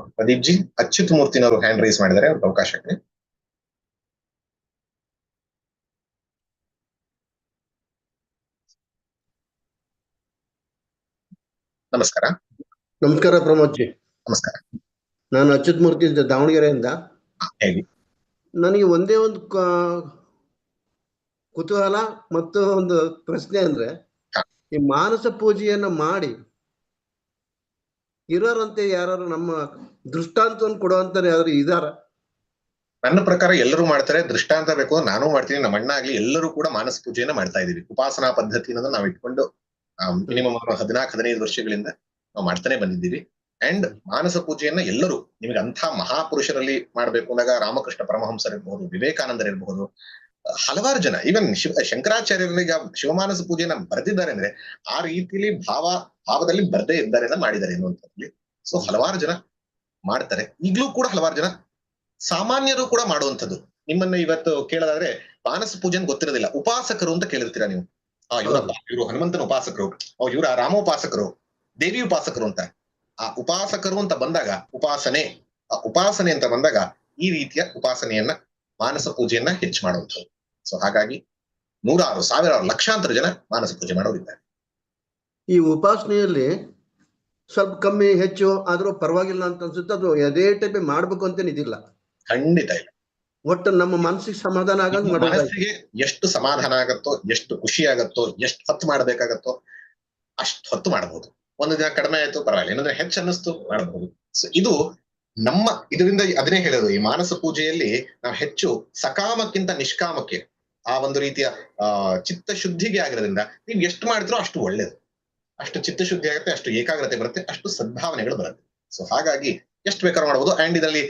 ಪ್ರದೀಪ್ ಜಿ ಅಚ್ಯುತ್ ಮೂರ್ತಿನವರು hand raise ಮಾಡಿದ್ದಾರೆ ಅವ್ರಿಗೆ ಅವಕಾಶ ಕೊಡಿ. ನಮಸ್ಕಾರ. ನಮಸ್ಕಾರ ಪ್ರಮೋದ್ ಜಿ ನಮಸ್ಕಾರ. ನಾನು ಅಚ್ಯುತ್ ಮೂರ್ತಿ ದಾವಣಗೆರೆಯಿಂದ. ಹೇಳಿ. ನನಗೆ ಒಂದೇ ಒಂದು ಕುತೂಹಲ ಮತ್ತು ಒಂದು ಪ್ರಶ್ನೆ ಅಂದ್ರೆ ಈ ಮಾನಸ ಪೂಜೆಯನ್ನ ಮಾಡಿ ಇರೋರಂತೆ ಯಾರು ನಮ್ಮ ದೃಷ್ಟಾಂತವನ್ನು ಕೊಡುವಂತ ಯಾರು ಇದಾರ? ನನ್ನ ಪ್ರಕಾರ ಎಲ್ಲರೂ ಮಾಡ್ತಾರೆ, ದೃಷ್ಟಾಂತ ಬೇಕು, ನಾನು ಮಾಡ್ತೀನಿ, ನಮ್ಮ ಅಣ್ಣ ಆಗ್ಲಿ ಎಲ್ಲರೂ ಕೂಡ ಮಾನಸ ಪೂಜೆಯನ್ನ ಮಾಡ್ತಾ ಇದೀವಿ. ಉಪಾಸನಾ ಪದ್ಧತಿ ಅನ್ನೋದನ್ನ ನಾವು ಇಟ್ಕೊಂಡು ಮಿನಿಮಮ್ ಹದಿನಾಲ್ಕು, ಹದಿನೈದು ವರ್ಷಗಳಿಂದ ನಾವು ಮಾಡ್ತಾನೆ ಬಂದಿದ್ದೀವಿ. ಅಂಡ್ ಮಾನಸ ಪೂಜೆಯನ್ನ ಎಲ್ಲರೂ, ನಿಮಗೆ ಅಂಥ ಮಹಾಪುರುಷರಲ್ಲಿ ಮಾಡ್ಬೇಕು ಅಂದಾಗ ರಾಮಕೃಷ್ಣ ಪರಮಹಂಸರ್ ಇರಬಹುದು ವಿವೇಕಾನಂದರ್ ಇರಬಹುದು ಹಲವಾರು ಜನ ಈವನ್ ಶಿವ ಶಂಕರಾಚಾರ್ಯರಿಗೆ ಶಿವಮಾನಸ ಪೂಜೆನ ಬರೆದಿದ್ದಾರೆ ಅಂದ್ರೆ ಆ ರೀತಿಯಲ್ಲಿ ಭಾವ ಭಾವದಲ್ಲಿ ಬರದೇ ಇದ್ದಾರೆ ಅಂತ ಮಾಡಿದ್ದಾರೆ ಎನ್ನುವಂಥದ್ರಲ್ಲಿ. ಸೊ ಹಲವಾರು ಜನ ಮಾಡ್ತಾರೆ. ಈಗಲೂ ಕೂಡ ಹಲವಾರು ಜನ ಸಾಮಾನ್ಯರು ಕೂಡ ಮಾಡುವಂಥದ್ದು. ನಿಮ್ಮನ್ನ ಇವತ್ತು ಕೇಳೋದಾದ್ರೆ ಮಾನಸ ಪೂಜೆನ್ ಗೊತ್ತಿರೋದಿಲ್ಲ. ಉಪಾಸಕರು ಅಂತ ಕೇಳಿರ್ತೀರಾ ನೀವು? ಆ ಇವರಪ್ಪ ಇವರು ಹನುಮಂತನ ಉಪಾಸಕರು ಓ ಇವರ ರಾಮೋಪಾಸಕರು ದೇವಿ ಉಪಾಸಕರು ಅಂತ ಆ ಉಪಾಸಕರು ಅಂತ ಬಂದಾಗ ಉಪಾಸನೆ ಆ ಉಪಾಸನೆ ಅಂತ ಬಂದಾಗ ಈ ರೀತಿಯ ಉಪಾಸನೆಯನ್ನ ಮಾನಸ ಪೂಜೆಯನ್ನ ಹೆಚ್ಚು ಮಾಡುವಂಥದ್ದು. ಸೊ ಹಾಗಾಗಿ ನೂರಾರು ಸಾವಿರಾರು ಲಕ್ಷಾಂತರ ಜನ ಮಾನಸ ಪೂಜೆ ಮಾಡೋರಿದ್ದಾರೆ. ಈ ಉಪಾಸನೆಯಲ್ಲಿ ಸ್ವಲ್ಪ ಕಮ್ಮಿ ಹೆಚ್ಚು ಆದ್ರೂ ಪರವಾಗಿಲ್ಲ ಅಂತ ಅನ್ಸುತ್ತೆ. ಅದು ಅದೇ ಟೈಪ್ ಮಾಡ್ಬೇಕು ಅಂತ ಇದಿಲ್ಲ. ಖಂಡಿತ ಇಲ್ಲ. ಒಟ್ಟು ನಮ್ಮ ಮನಸ್ಸಿಗೆ ಸಮಾಧಾನ ಆಗಂಗ್ ಮನಸ್ಸಿಗೆ ಎಷ್ಟು ಸಮಾಧಾನ ಆಗತ್ತೋ ಎಷ್ಟು ಖುಷಿ ಆಗತ್ತೋ ಎಷ್ಟು ಹೊತ್ತು ಮಾಡ್ಬೇಕಾಗತ್ತೋ ಅಷ್ಟು ಹೊತ್ತು ಮಾಡಬಹುದು ಒಂದು ದಿನ ಕಡಿಮೆ ಆಯ್ತು ಪರವಾಗಿಲ್ಲ. ಏನಂದ್ರೆ ಹೆಚ್ಚು ಅನ್ನಿಸ್ತು ಮಾಡಬಹುದು ಸೊ ಇದು ನಮ್ಮ ಇದರಿಂದ ಅದನ್ನೇ ಹೇಳೋದು. ಈ ಮಾನಸ ಪೂಜೆಯಲ್ಲಿ ನಾವು ಹೆಚ್ಚು ಸಕಾಮಕ್ಕಿಂತ ನಿಷ್ಕಾಮಕ್ಕೆ ಆ ಒಂದು ರೀತಿಯ ಆ ಚಿತ್ತ ಶುದ್ಧಿಗೆ ಆಗಿರೋದ್ರಿಂದ ನೀವು ಎಷ್ಟು ಮಾಡಿದ್ರೂ ಅಷ್ಟು ಒಳ್ಳೇದು. ಅಷ್ಟು ಚಿತ್ತ ಶುದ್ಧಿ ಆಗುತ್ತೆ ಅಷ್ಟು ಏಕಾಗ್ರತೆ ಬರುತ್ತೆ ಅಷ್ಟು ಸದ್ಭಾವನೆಗಳು ಬರುತ್ತೆ. ಸೊ ಹಾಗಾಗಿ ಎಷ್ಟು ಬೇಕಾದ್ರೂ ಮಾಡಬಹುದು ಅಂಡ್ ಇದರಲ್ಲಿ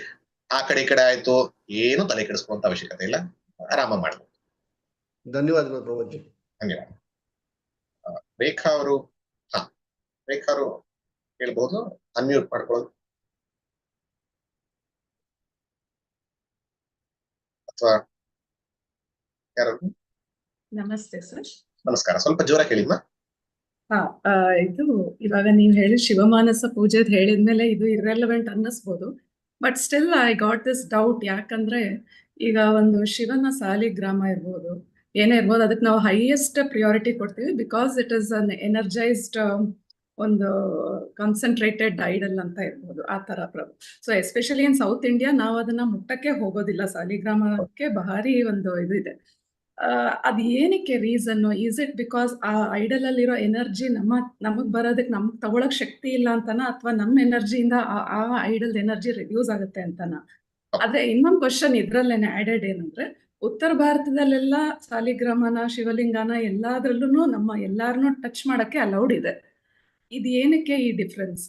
ಆ ಕಡೆ ಈ ಕಡೆ ಆಯ್ತು ಏನು ತಲೆ ಕೆಡಿಸ್ಕೊಂತ ಅವಶ್ಯಕತೆ ಇಲ್ಲ. ಆರಾಮ ಮಾಡಬಹುದು ಧನ್ಯವಾದಗಳು ಪ್ರಭುಜಿ. ಧನ್ಯವಾದ. ರೇಖಾ ಅವರು ಹಾ ರೇಖಾ ಅವರು ಹೇಳ್ಬಹುದು ಅನ್ಮ್ಯೂಟ್ ಮಾಡ್ಕೊಳ್ಳೋದು. ಅಥವಾ ಯಾರು ನಮಸ್ತೆ ಸರ್. ನಮಸ್ಕಾರ. ಸ್ವಲ್ಪ ಜೋರ ಕೇಳಿ ಹಾ ಇದು ಇವಾಗ ನೀವು ಹೇಳಿ ಶಿವಮಾನಸ ಪೂಜೆದ್ ಹೇಳಿದ್ಮೇಲೆ ಇದು irrelevant ಅನ್ನಿಸ್ಬೋದು. But still I got this doubt ಯಾಕಂದ್ರೆ ಈಗ ಒಂದು ಶಿವನ ಸಾಲಿಗ್ರಾಮ ಇರ್ಬೋದು. ಏನೇ ಇರ್ಬೋದು ಅದಕ್ಕೆ ನಾವು ಹೈಯೆಸ್ಟ್ ಪ್ರಿಯಾರಿಟಿ ಕೊಡ್ತೀವಿ because it is an energised ಒಂದು ಕಾನ್ಸಂಟ್ರೇಟೆಡ್ ಐಡಲ್ ಅಂತ ಇರ್ಬೋದು ಆ ತರ Prabhu. So especially in south India ನಾವು ಅದನ್ನ ಮುಟ್ಟಕ್ಕೆ ಹೋಗೋದಿಲ್ಲ. ಸಾಲಿಗ್ರಾಮಕ್ಕೆ ಭಾರಿ ಒಂದು ಇದು ಇದೆ. ಅದ್ ಏನಕ್ಕೆ ರೀಸನ್ ಈಸ್ ಇಟ್ ಬಿಕಾಸ್ ಆ ಐಡಲ್ ಅಲ್ಲಿರೋ ಎನರ್ಜಿ ನಮ್ಮ, ನಮಗ್ ಬರೋದಕ್ಕೆ ನಮ್ಗೆ ತಗೊಳಕ್ ಶಕ್ತಿ ಇಲ್ಲ ಅಂತನ? ಅಥವಾ ನಮ್ಮ ಎನರ್ಜಿಯಿಂದ ಆ ಐಡಲ್ ಎನರ್ಜಿ ರಿಡ್ಯೂಸ್ ಆಗುತ್ತೆ ಅಂತನ? ಆದ್ರೆ ಇನ್ನೊಂದು ಕ್ವಶನ್ ಇದ್ರಲ್ಲೇನೆ ಆಡೆಡ್ ಏನಂದ್ರೆ, ಉತ್ತರ ಭಾರತದಲ್ಲೆಲ್ಲ ಸಾಲಿಗ್ರಾಮನ, ಶಿವಲಿಂಗನ ಎಲ್ಲಾದ್ರಲ್ಲೂ ನಮ್ಮ ಎಲ್ಲಾರನ್ನೂ ಟಚ್ ಮಾಡಕ್ಕೆ ಅಲೌಡ್ ಇದೆ. ಇದು ಏನಕ್ಕೆ ಈ ಡಿಫ್ರೆನ್ಸ್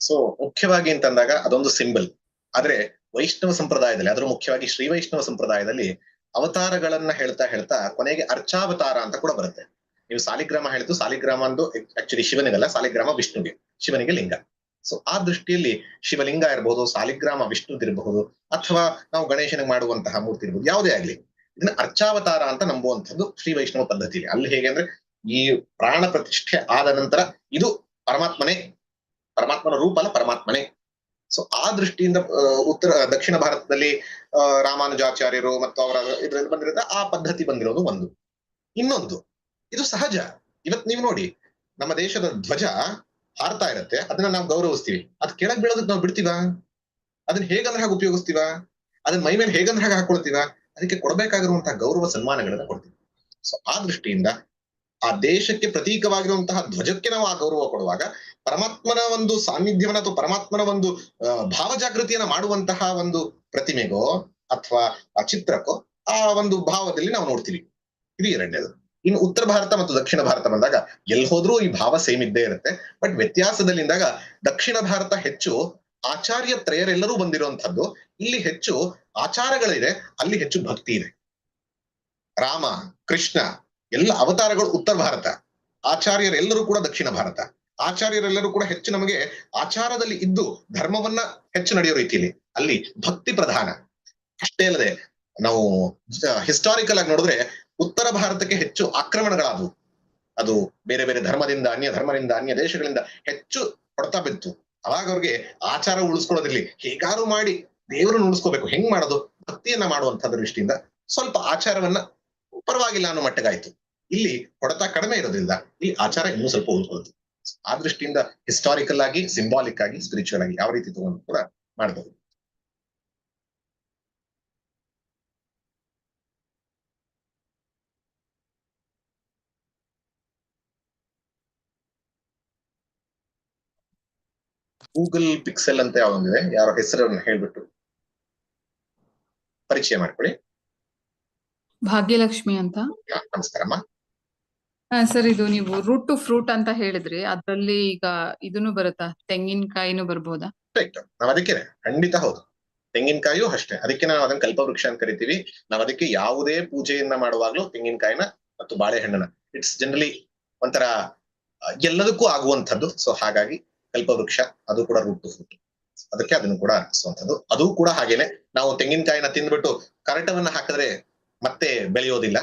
ಸೊ ಮುಖ್ಯವಾಗಿ ಅಂತಂದಾಗ ಅದೊಂದು ಸಿಂಬಲ್ ಆದ್ರೆ ವೈಷ್ಣವ ಸಂಪ್ರದಾಯದಲ್ಲಿ ಅದ್ರ ಮುಖ್ಯವಾಗಿ ಶ್ರೀ ವೈಷ್ಣವ ಸಂಪ್ರದಾಯದಲ್ಲಿ ಅವತಾರಗಳನ್ನ ಹೇಳ್ತಾ ಹೇಳ್ತಾ ಕೊನೆಗೆ ಅರ್ಚಾವತಾರ ಅಂತ ಕೂಡ ಬರುತ್ತೆ. ನೀವು ಸಾಲಿಗ್ರಾಮ ಹೇಳಿದ್ದು ಸಾಲಿಗ್ರಾಮ ಅಂದು ಆಕ್ಚುಲಿ ಶಿವನಿಗಲ್ಲ, ಸಾಲಿಗ್ರಾಮ ವಿಷ್ಣುಗೆ, ಶಿವನಿಗೆ ಲಿಂಗ. ಸೊ ಆ ದೃಷ್ಟಿಯಲ್ಲಿ ಶಿವಲಿಂಗ ಇರಬಹುದು ಸಾಲಿಗ್ರಾಮ ವಿಷ್ಣುದಿರಬಹುದು, ಅಥವಾ ನಾವು ಗಣೇಶನಿಗೆ ಮಾಡುವಂತಹ ಮೂರ್ತಿ ಇರಬಹುದು ಯಾವುದೇ ಆಗ್ಲಿ, ಇದನ್ನ ಅರ್ಚಾವತಾರ ಅಂತ ನಂಬುವಂಥದ್ದು ಶ್ರೀ ವೈಷ್ಣವ ಪದ್ಧತಿಯಲ್ಲಿ ಅಲ್ಲಿ ಹೇಗೆ ಅಂದ್ರೆ, ಈ ಪ್ರಾಣ ಪ್ರತಿಷ್ಠೆ ಆದ ನಂತರ ಇದು ಪರಮಾತ್ಮನೇ, ಪರಮಾತ್ಮನ ರೂಪ ಅಲ್ಲ, ಪರಮಾತ್ಮನೇ ಸೊ ಆ ದೃಷ್ಟಿಯಿಂದ ಉತ್ತರ, ದಕ್ಷಿಣ ಭಾರತದಲ್ಲಿ ರಾಮಾನುಜಾಚಾರ್ಯರು ಮತ್ತು ಅವರ ಇದರಲ್ಲಿ ಬಂದಿರೋದ, ಆ ಪದ್ಧತಿ ಬಂದಿರೋದು ಒಂದು. ಇನ್ನೊಂದು, ಇದು ಸಹಜ. ಇವತ್ ನೀವು ನೋಡಿ, ನಮ್ಮ ದೇಶದ ಧ್ವಜ ಹಾರ್ತಾ ಇರತ್ತೆ, ಅದನ್ನ ನಾವು ಗೌರವಿಸ್ತೀವಿ. ಅದ್ ಕೆಳಗ್ ಬೀಳೋದಕ್ಕೆ ನಾವು ಬಿಡ್ತೀವ? ಅದನ್ನ ಹೇಗಂದ್ರೆ ಹಾಗೆ ಉಪಯೋಗಿಸ್ತೀವ? ಅದನ್ನ ಮೈ ಮೇಲೆ ಹೇಗಂದ್ರೆ ಹಾಗೆ ಹಾಕೊಳ್ತೀವ? ಅದಕ್ಕೆ ಕೊಡಬೇಕಾಗಿರುವಂತಹ ಗೌರವ ಸನ್ಮಾನಗಳನ್ನ ಕೊಡ್ತೀವಿ. ಸೊ ಆ ದೃಷ್ಟಿಯಿಂದ, ಆ ದೇಶಕ್ಕೆ ಪ್ರತೀಕವಾಗಿರುವಂತಹ ಧ್ವಜಕ್ಕೆ ನಾವು ಆ ಗೌರವ ಕೊಡುವಾಗ ಪರಮಾತ್ಮನ ಒಂದು ಸಾನ್ನಿಧ್ಯವನ್ನ ಅಥವಾ ಪರಮಾತ್ಮನ ಒಂದು ಭಾವ ಜಾಗೃತಿಯನ್ನ ಮಾಡುವಂತಹ ಒಂದು ಪ್ರತಿಮೆಗೋ ಅಥವಾ ಆ ಚಿತ್ರಕ್ಕೋ ಆ ಒಂದು ಭಾವದಲ್ಲಿ ನಾವು ನೋಡ್ತೀವಿ. ಇದು ಎರಡನೇದು. ಇನ್ನು ಉತ್ತರ ಭಾರತ ಮತ್ತು ದಕ್ಷಿಣ ಭಾರತ ಬಂದಾಗ ಎಲ್ಲಿ ಹೋದ್ರೂ ಈ ಭಾವ ಸೇಮ್ ಇದ್ದೇ ಇರುತ್ತೆ. ಬಟ್ ವ್ಯತ್ಯಾಸದಲ್ಲಿಂದಾಗ ದಕ್ಷಿಣ ಭಾರತ ಹೆಚ್ಚು ಆಚಾರ್ಯ ತ್ರಯರೆಲ್ಲರೂ ಬಂದಿರುವಂತಹದ್ದು ಇಲ್ಲಿ ಹೆಚ್ಚು ಆಚಾರಗಳಿದೆ, ಅಲ್ಲಿ ಹೆಚ್ಚು ಭಕ್ತಿ ಇದೆ. ರಾಮ, ಕೃಷ್ಣ, ಎಲ್ಲ ಅವತಾರಗಳು ಉತ್ತರ ಭಾರತ. ಆಚಾರ್ಯರೆಲ್ಲರೂ ಕೂಡ ದಕ್ಷಿಣ ಭಾರತ. ಆಚಾರ್ಯರೆಲ್ಲರೂ ಕೂಡ ಹೆಚ್ಚು ನಮಗೆ ಆಚಾರದಲ್ಲಿ ಇದ್ದು ಧರ್ಮವನ್ನ ಹೆಚ್ಚು ನಡೆಯೋ ರೀತಿಯಲ್ಲಿ, ಅಲ್ಲಿ ಭಕ್ತಿ ಪ್ರಧಾನ. ಅಷ್ಟೇ ಅಲ್ಲದೆ ನಾವು ಹಿಸ್ಟಾರಿಕಲ್ ಆಗಿ ನೋಡಿದ್ರೆ ಉತ್ತರ ಭಾರತಕ್ಕೆ ಹೆಚ್ಚು ಆಕ್ರಮಣಗಳಾದವು. ಅದು ಬೇರೆ ಬೇರೆ ಧರ್ಮದಿಂದ, ಅನ್ಯ ಧರ್ಮದಿಂದ, ಅನ್ಯ ದೇಶಗಳಿಂದ ಹೆಚ್ಚು ಹೊಡ್ತಾ ಬಿತ್ತು. ಅವಾಗ ಅವ್ರಿಗೆ ಆಚಾರ ಉಳಿಸ್ಕೊಳ್ಳೋದಿರ್ಲಿ. ಹೇಗಾರು ಮಾಡಿ ದೇವರನ್ನು ಉಳಿಸ್ಕೋಬೇಕು. ಹೆಂಗ್ ಮಾಡೋದು? ಭಕ್ತಿಯನ್ನ ಮಾಡುವಂತ ದೃಷ್ಟಿಯಿಂದ ಸ್ವಲ್ಪ ಆಚಾರವನ್ನ ಪರವಾಗಿಲ್ಲ ಅನ್ನೋ ಮಟ್ಟಗಾಯ್ತು ಇಲ್ಲಿ ಹೊಡೆತ ಕಡಿಮೆ ಇರೋದ್ರಿಂದ ಈ ಆಚಾರ ಇನ್ನೂ ಸ್ವಲ್ಪ ಉಳ್ಕೊಳ್ಳುತ್ತೆ ಆ ದೃಷ್ಟಿಯಿಂದ ಹಿಸ್ಟಾರಿಕಲ್ ಆಗಿ ಸಿಂಬಾಲಿಕ್ ಆಗಿ ಸ್ಪಿರಿಚುವಲ್ ಆಗಿ ಯಾವ ರೀತಿ ತಗೊಂಡು ಕೂಡ ಮಾಡಬಹುದು ಗೂಗಲ್ ಪಿಕ್ಸೆಲ್ ಅಂತ ಯಾವೊಂದಿದೆ ಯಾರ ಹೆಸರನ್ನು ಹೇಳ್ಬಿಟ್ಟು ಪರಿಚಯ ಮಾಡ್ಕೊಳ್ಳಿ. ಭಾಗ್ಯಲಕ್ಷ್ಮಿ ಅಂತ. ಹಾ, ಸರ್ ಇದು ನೀವು ರೂಟ್ ಟು ಫ್ರೂಟ್ ಅಂತ ಹೇಳಿದ್ರಿ. ಅದ್ರಲ್ಲಿ ಈಗ ಇದನ್ನು ಬರುತ್ತಾ? ತೆಂಗಿನಕಾಯಿನೂ ಬರ್ಬೋದಾ? ರೈಟ್ ನಾವ್ ಅದಕ್ಕೆ ಖಂಡಿತ ಹೌದು. ತೆಂಗಿನಕಾಯಿಯೂ ಅಷ್ಟೇ. ಅದಕ್ಕೆ ನಾವು ಅದನ್ನ ಕಲ್ಪವೃಕ್ಷ ಅಂತ ಕರಿತೀವಿ. ನಾವ್ ಅದಕ್ಕೆ ಯಾವುದೇ ಪೂಜೆಯನ್ನ ಮಾಡುವಾಗ್ಲೂ ತೆಂಗಿನಕಾಯಿನ ಮತ್ತು ಬಾಳೆಹಣ್ಣನ ಇಟ್ಸ್ ಜನರಲಿ ಒಂಥರ ಎಲ್ಲದಕ್ಕೂ ಆಗುವಂಥದ್ದು. ಸೊ ಹಾಗಾಗಿ ಕಲ್ಪವೃಕ್ಷ ಅದು ಕೂಡ ರೂಟ್ ಟು ಫ್ರೂಟ್ ಅದಕ್ಕೆ ಅದನ್ನು ಕೂಡ ಅನಿಸುವಂಥದ್ದು ಅದು ಕೂಡ ಹಾಗೇನೆ. ನಾವು ತೆಂಗಿನಕಾಯಿನ ತಿಂದ್ಬಿಟ್ಟು ಕರಟವನ್ನ ಹಾಕಿದ್ರೆ ಮತ್ತೆ ಬೆಳೆಯೋದಿಲ್ಲ.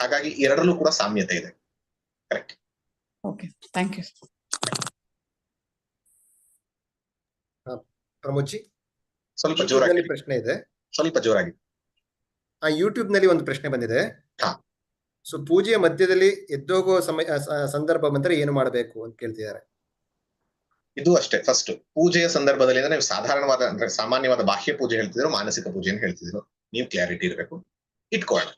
ಹಾಗಾಗಿ ಎರಡರಲ್ಲೂ ಕೂಡ ಸಾಮ್ಯತೆ ಇದೆ. Correct Okay, thank you. Pramodji ಸ್ವಲ್ಪ YouTube ಜೋರಾಗಿ ಪ್ರಶ್ನೆ ಇದೆ. ಸ್ವಲ್ಪ ಜೋರಾಗಿ. ಆ ಯೂಟ್ಯೂಬ್ನಲ್ಲಿ ಒಂದು ಪ್ರಶ್ನೆ ಬಂದಿದೆ. ಹಾ. ಸೊ ಪೂಜೆಯ ಮಧ್ಯದಲ್ಲಿ ಎದ್ದೋಗೋ ಸಮಯ ಸಂದರ್ಭ ಬಂದ್ರೆ ಏನು ಮಾಡಬೇಕು ಅಂತ ಕೇಳ್ತಿದ್ದಾರೆ? ಇದು ಅಷ್ಟೇ ಫಸ್ಟ್ ಪೂಜೆಯ ಸಂದರ್ಭದಲ್ಲಿ ಅಂದ್ರೆ ನೀವು ಸಾಧಾರಣವಾದ ಅಂದ್ರೆ ಸಾಮಾನ್ಯವಾದ ಬಾಹ್ಯ ಪೂಜೆ ಹೇಳ್ತಿದ್ರು ಮಾನಸಿಕ ಪೂಜೆಯನ್ನು ಹೇಳ್ತಿದ್ರು. ನೀವು ಕ್ಲಾರಿಟಿ ಇರಬೇಕು. ಇಟ್ಕೊಳ್ಳೋಣ.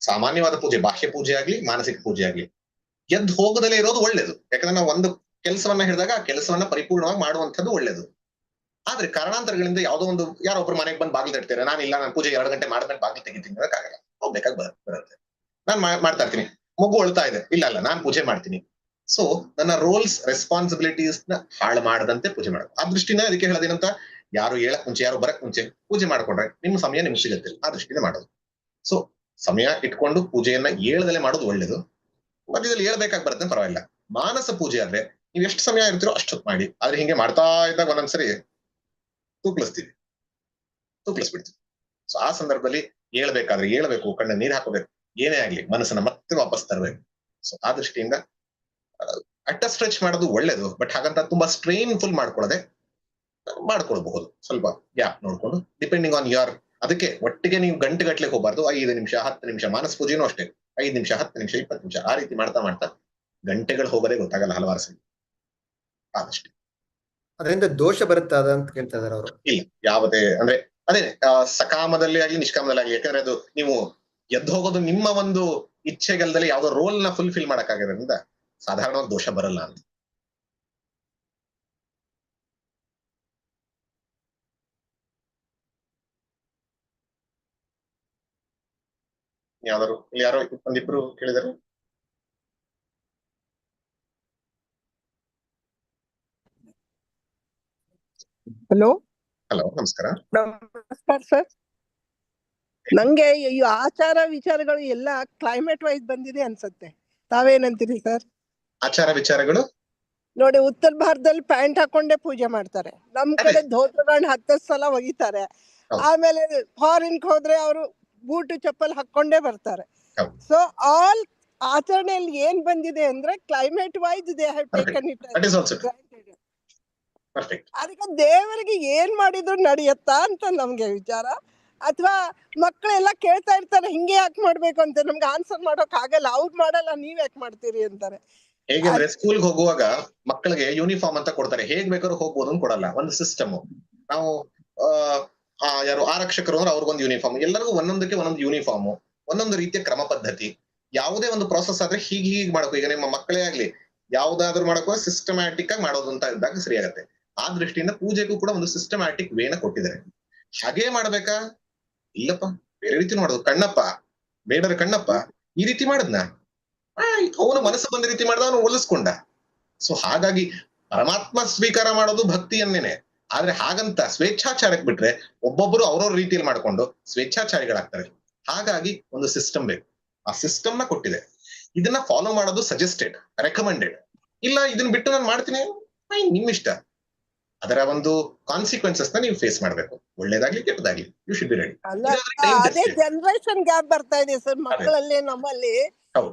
ಸಾಮಾನ್ಯವಾದ ಪೂಜೆ ಬಾಹ್ಯ ಪೂಜೆ ಆಗ್ಲಿ ಮಾನಸಿಕ ಪೂಜೆ ಆಗ್ಲಿ. ಎದ್ದು ಹೋಗದಲ್ಲೇ ಇರೋದು ಒಳ್ಳೇದು. ಯಾಕಂದ್ರೆ ನಾವು ಒಂದು ಕೆಲಸವನ್ನ ಹಿಡಿದಾಗ ಆ ಕೆಲಸವನ್ನ ಪರಿಪೂರ್ಣವಾಗಿ ಮಾಡುವಂಥದ್ದು ಒಳ್ಳೇದು. ಆದ್ರೆ ಕಾರಣಾಂತರಗಳಿಂದ ಯಾವುದೋ ಒಂದು ಯಾರೋ ಒಬ್ರು ಮನೆಗೆ ಬಂದು ಬಾಗಿಲು ತಡ್ತಾರೆ ನಾನು ಇಲ್ಲ ನಾನು ಪೂಜೆ ಎರಡು ಗಂಟೆ ಮಾಡಿದ್ಮೇಲೆ ಬಾಗಿಲು ತೆಗಿತೀನಿ ಅನ್ನೋಕ್ಕಾಗಲ್ಲ ಹೋಗ್ಬೇಕಾಗಿ ಬರುತ್ತೆ. ನಾನು ಮಾಡ್ತಾ ಇರ್ತೀನಿ. ಮಗು ಅಳ್ತಾ ಇದೆ. ಇಲ್ಲ ಅಲ್ಲ ನಾನು ಪೂಜೆ ಮಾಡ್ತೀನಿ. ಸೊ ನನ್ನ ರೋಲ್ಸ್ ರೆಸ್ಪಾನ್ಸಿಬಿಲಿಟೀಸ್ನ ಹಾಳು ಮಾಡದಂತೆ ಪೂಜೆ ಮಾಡೋದು. ಆ ದೃಷ್ಟಿನ ಅದಕ್ಕೆ ಹೇಳೋದೇನಂತ, ಯಾರು ಹೇಳಕ್ ಮುಂಚೆ ಯಾರು ಬರಕ್ ಮುಂಚೆ ಪೂಜೆ ಮಾಡ್ಕೊಂಡ್ರೆ ನಿಮ್ಮ ಸಮಯ ನಿಮ್ಗೆ ಸಿಗುತ್ತೆ. ಆ ದೃಷ್ಟಿಯಿಂದ ಮಾಡೋದು. ಸೊ ಸಮಯ ಇಟ್ಕೊಂಡು ಪೂಜೆಯನ್ನ ಏಳದಲ್ಲೇ ಮಾಡೋದು ಒಳ್ಳೇದು. ಮಧ್ಯದಲ್ಲಿ ಹೇಳ್ಬೇಕಾಗಿ ಬರುತ್ತೆ, ಪರವಾಗಿಲ್ಲ. ಮಾನಸ ಪೂಜೆ ಆದ್ರೆ ನೀವು ಎಷ್ಟು ಸಮಯ ಇರ್ತೀರೋ ಅಷ್ಟು ಮಾಡಿ. ಆದ್ರೆ ಹಿಂಗೆ ಮಾಡ್ತಾ ಇದ್ದಾಗ ಒಂದೊಂದ್ಸರಿ ತೂಕ್ಲಿಸ್ತೀವಿ. ತೂಕ್ಲಿಸ್ಬಿಡ್ತೀವಿ. ಸೊ ಆ ಸಂದರ್ಭದಲ್ಲಿ ಹೇಳ್ಬೇಕಾದ್ರೆ ಹೇಳ್ಬೇಕು ಕಣ್ಣ ನೀರು ಹಾಕೋಬೇಕು. ಏನೇ ಆಗ್ಲಿ, ಮನಸ್ಸನ್ನ ಮತ್ತೆ ವಾಪಸ್ ತರಬೇಕು. ಸೊ ಆ ದೃಷ್ಟಿಯಿಂದ ಅಟ್ಟ ಸ್ಟ್ರೆಚ್ ಮಾಡೋದು ಒಳ್ಳೇದು. ಬಟ್ ಹಾಗಂತ ತುಂಬಾ ಸ್ಟ್ರೈನ್ ಫುಲ್ ಮಾಡ್ಕೊಳ್ಳದೆ ಮಾಡ್ಕೊಳ್ಬಹುದು. ಸ್ವಲ್ಪ ಗ್ಯಾಪ್ ನೋಡ್ಕೊಂಡು ಡಿಪೆಂಡಿಂಗ್ ಆನ್ ಯುವರ್ ಅದಕ್ಕೆ ಒಟ್ಟಿಗೆ ನೀವು ಗಂಟೆ ಗಟ್ಟಲೆ ಹೋಗಬಾರ್ದು. ಐದು ನಿಮಿಷ, ಹತ್ತು ನಿಮಿಷ, ಮಾನಸ ಪೂಜೆನೂ ಅಷ್ಟೇ. ಐದು ನಿಮಿಷ ಹತ್ತು ನಿಮಿಷ ಇಪ್ಪತ್ತು ನಿಮಿಷ ಆ ರೀತಿ ಮಾಡ್ತಾ ಮಾಡ್ತಾ ಗಂಟೆಗಳು ಹೋಗೋದೇ ಗೊತ್ತಾಗಲ್ಲ ಹಲವಾರು ಸಲ. ಆದಷ್ಟು. ಅದರಿಂದ ದೋಷ ಬರುತ್ತಾ ಅಂತ ಕೇಳ್ತಾ ಇದಾರೆ ಅವರು? ಇಲ್ಲ ಯಾವುದೇ ಅಂದ್ರೆ ಅದೇ ಸಕಾಮದಲ್ಲಿ ಆಗ್ಲಿ ನಿಷ್ಕಾಮದಲ್ಲಿ ಆಗ್ಲಿ ಯಾಕಂದ್ರೆ ಅದು ನೀವು ಎದ್ದು ಹೋಗೋದು ನಿಮ್ಮ ಒಂದು ಇಚ್ಛೆಗಲ್ದಲ್ಲಿ ಯಾವ್ದೋ ರೋಲ್ನ ಫುಲ್ಫಿಲ್ ಮಾಡಕ್ಕಾಗಿರೋದ್ರಿಂದ ಸಾಧಾರಣವಾಗಿ ದೋಷ ಬರಲ್ಲ ಅಂತ. ಯಾವ್ದಾರು ಇಲ್ಲಿ ಯಾರೋ ಒಂದಿಬ್ರು ಕೇಳಿದಾರೆ? ಹಲೋ ಹಲೋ ನಮಸ್ಕಾರ. ನಮಸ್ಕಾರ ಸರ್ ನಂಗೆ ಈ ಆಚಾರ ವಿಚಾರಗಳು ಎಲ್ಲ ಕ್ಲೈಮೇಟ್ ವೈಸ್ ಬಂದಿದೆ ಅನ್ಸುತ್ತೆ. ತಾವೇನಂತೀರಿ ಸರ್ ಆಚಾರ ವಿಚಾರಗಳು? ನೋಡಿ ಉತ್ತರ ಭಾರತದಲ್ಲಿ ಪ್ಯಾಂಟ್ ಹಾಕೊಂಡೇ ಪೂಜೆ ಮಾಡ್ತಾರೆ. ನಮ್ ಕಡೆ ಧೋತ್ರಗಳನ್ನ ಹತ್ತತ್ತು ಸಲ ಒಗಿತಾರೆ. ಆಮೇಲೆ ಫಾರಿನ್ ಹೋದ್ರೆ ಅವರು ಬೂಟು ಚಪ್ಪಲ್ ಹಾಕೊಂಡೇ ಬರ್ತಾರೆ. ಸೊ ಆಲ್ ಆಚರಣೆಯಲ್ಲಿ ಏನ್ ಬಂದಿದೆ ಅಂದ್ರೆ climate wise they have. Taken it ಅದಕ್ಕೆ ದೇವರಿಗೆ ಏನ್ ಮಾಡಿದ್ರು ನಡೆಯತ್ತಾ ಅಂತ ನಮ್ಗೆ ವಿಚಾರ. ಅಥವಾ ಮಕ್ಕಳೆಲ್ಲ ಕೇಳ್ತಾ ಇರ್ತಾರೆ ಹಿಂಗೆ ಯಾಕೆ ಮಾಡ್ಬೇಕು ಅಂತ. ನಮ್ಗೆ ಆನ್ಸರ್ ಮಾಡೋಕ್ ಆಗಲ್ಲ. ಅವ್ರು ಮಾಡಲ್ಲ ನೀವ್ ಯಾಕೆ ಮಾಡ್ತೀರಿ ಅಂತಾರೆ. ಹೇಗೆಂದ್ರೆ ಸ್ಕೂಲ್ಗೆ ಹೋಗುವಾಗ ಮಕ್ಕಳಿಗೆ ಯೂನಿಫಾರ್ಮ್ ಅಂತ ಕೊಡ್ತಾರೆ. ಹೇಗ್ ಬೇಕಾದ್ರೂ ಹೋಗ್ಬೋದು ಅಂತ ಕೊಡಲ್ಲ. ಒಂದು ಸಿಸ್ಟಮ್ ನಾವು ಆ, ಯಾರು ಆರಕ್ಷಕರು ಅಂದ್ರೆ ಅವ್ರಿಗೊಂದು ಯೂನಿಫಾರ್ಮ್ ಎಲ್ಲರಿಗೂ ಒಂದೊಂದಕ್ಕೆ ಒಂದೊಂದು ಯೂನಿಫಾರ್ಮ್ ಒಂದೊಂದು ರೀತಿಯ ಕ್ರಮ ಪದ್ಧತಿ. ಯಾವುದೇ ಒಂದು ಪ್ರಾಸೆಸ್ ಆದ್ರೆ ಹೀಗೆ ಹೀಗೆ ಮಾಡಬೇಕು ಈಗ ನಿಮ್ಮ ಮಕ್ಕಳೇ ಆಗ್ಲಿ, ಯಾವ್ದಾದ್ರು ಮಾಡಕ್ಕೋ ಸಿಸ್ಟಮ್ಯಾಟಿಕ್ ಆಗಿ ಮಾಡೋದು ಅಂತ ಇದ್ದಾಗ ಸರಿ ಆಗತ್ತೆ ಆ ದೃಷ್ಟಿಯಿಂದ ಪೂಜೆಗೂ ಕೂಡ ಒಂದು ಸಿಸ್ಟಮ್ಯಾಟಿಕ್ ವೇನ ಕೊಟ್ಟಿದ್ದಾರೆ. ಹಾಗೇ ಮಾಡ್ಬೇಕಾ? ಇಲ್ಲಪ್ಪ, ಬೇರೆ ರೀತಿ ಮಾಡೋದು. ಕಣ್ಣಪ್ಪ, ಬೇಡರ ಕಣ್ಣಪ್ಪ, ಈ ರೀತಿ ಮಾಡದ್ನ? ಅವನು ಮನಸ್ಸು ಬಂದ ರೀತಿ ಮಾಡ್ದ, ಅವನು ಒಲಿಸ್ಕೊಂಡ ಸೊ ಹಾಗಾಗಿ ಪರಮಾತ್ಮ ಸ್ವೀಕಾರ ಮಾಡೋದು ಭಕ್ತಿಯನ್ನೇನೆ. ಆದ್ರೆ ಹಾಗಂತ ಸ್ವೇಚ್ಛಾಚಾರಕ್ಕೆ ಬಿಟ್ರೆ ಒಬ್ಬೊಬ್ಬರು ಅವ್ರವ್ರ ರೀತಿಯಲ್ಲಿ ಮಾಡ್ಕೊಂಡು ಸ್ವೇಚ್ಛಾಚಾರಿಗಳಾಗ್ತಾರೆ. ಹಾಗಾಗಿ ಒಂದು ಸಿಸ್ಟಮ್ ಬೇಕು. ಆ ಸಿಸ್ಟಮ್ನ ಕೊಟ್ಟಿದೆ. ಇದನ್ನ ಫಾಲೋ ಮಾಡೋದು ಸಜೆಸ್ಟೆಡ್ ರೆಕಮೆಂಡೆಡ್ ಇಲ್ಲ ಇದನ್ನ ಬಿಟ್ಟು ನಾನು ಮಾಡ್ತೀನಿ ಫೈನ್ ನಿಮ್ ಇಷ್ಟ ಅದರ ಒಂದು ಕಾನ್ಸಿಕ್ವೆನ್ಸಸ್ನ ನೀವು ಫೇಸ್ ಮಾಡ್ಬೇಕು. ಒಳ್ಳೇದಾಗ್ಲಿ ಕೆಟ್ಟದಾಗ್ಲಿ. ಯು ಶುಡ್ ಬಿ ರೆಡಿ ಅದೇ. ಜನರೇಷನ್ ಗ್ಯಾಪ್ ಬರ್ತಾ ಇದೆ ಸರ್. ಮಕ್ಕಳಲ್ಲಿ ನಮ್ಮಲ್ಲಿ.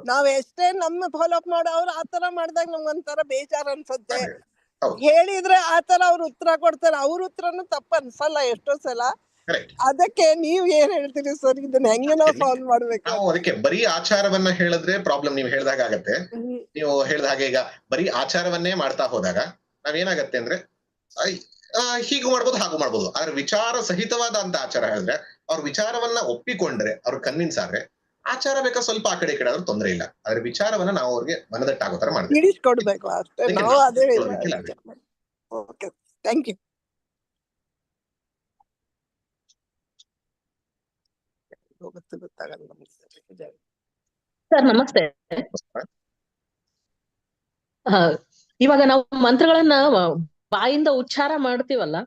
ನಾವ್ ಎಷ್ಟೇ ನಮ್ಮ ಫಾಲೋ ಮಾಡೋ ಅವ್ರು ಆತರ ಮಾಡಿದಾಗ ನಮ್ಗೊಂಥರ ಬೇಜಾರ್ ಅನ್ಸುತ್ತೆ. ಹೇಳಿದ್ರೆ ಆತರ ಅವ್ರು ಉತ್ತರ ಕೊಡ್ತಾರೆ. ಅವ್ರ ಉತ್ತರನು ತಪ್ಪ ಅನ್ಸಲ್ಲ ಎಷ್ಟೋ ಸಲ. ಅದಕ್ಕೆ ನೀವ್ ಏನ್ ಹೇಳ್ತೀರಿ ಸರ್? ಇದನ್ನ ಹೆಂಗೆ ನಾವು ಸಾಲ್ವ್ ಮಾಡ್ಬೇಕು? ನಾವು ಅದಕ್ಕೆ ಬರೀ ಆಚಾರವನ್ನ ಹೇಳಿದ್ರೆ ಪ್ರಾಬ್ಲಮ್ ನೀವು ಹೇಳ್ದಾಗ ಆಗತ್ತೆ. ನೀವು ಹೇಳ್ದ ಹಾಗೆ ಈಗ ಬರೀ ಆಚಾರವನ್ನೇ ಮಾಡ್ತಾ ಹೋದಾಗ ನಾವೇನಾಗತ್ತೆ ಅಂದ್ರೆ ಹೀಗೂ ಮಾಡ್ಬೋದು ಹಾಗೂ ಮಾಡ್ಬೋದು. ಆದ್ರೆ ವಿಚಾರ ಸಹಿತವಾದ ಅಂತ ಆಚಾರ ಹೇಳಿದ್ರೆ ಅವ್ರ ವಿಚಾರವನ್ನ ಒಪ್ಪಿಕೊಂಡ್ರೆ ಅವ್ರು ಕನ್ವಿನ್ಸ್ ಆದ್ರೆ ಆಚಾರ ಬೇಕಾ? ಸ್ವಲ್ಪ ಆ ಕಡೆ ಈ ಕಡೆ ಆದ್ರೂ ತೊಂದರೆ ಇಲ್ಲ. ಆದ್ರೆ ವಿಚಾರವನ್ನ ನಾವು ಅವ್ರಿಗೆ ಮನದಟ್ಟಾಗೋ ತರ ಮಾಡ್ತೀವಿ. ತಿಳಿಸ್ಕೊಡ್ಬೇಕು ಅಷ್ಟೇ. ನಾವು ಅದೇ ಓಕೆ ಥ್ಯಾಂಕ್ ಯು ಗೊತ್ತು ಗೊತ್ತಾಗಲ್ಲ ನಮ್ಗೆ. ಸರ್ ನಮಸ್ತೆ. ಹ, ಇವಾಗ ನಾವು ಮಂತ್ರಗಳನ್ನ ಬಾಯಿಂದ ಉಚ್ಚಾರ ಮಾಡ್ತೀವಲ್ಲ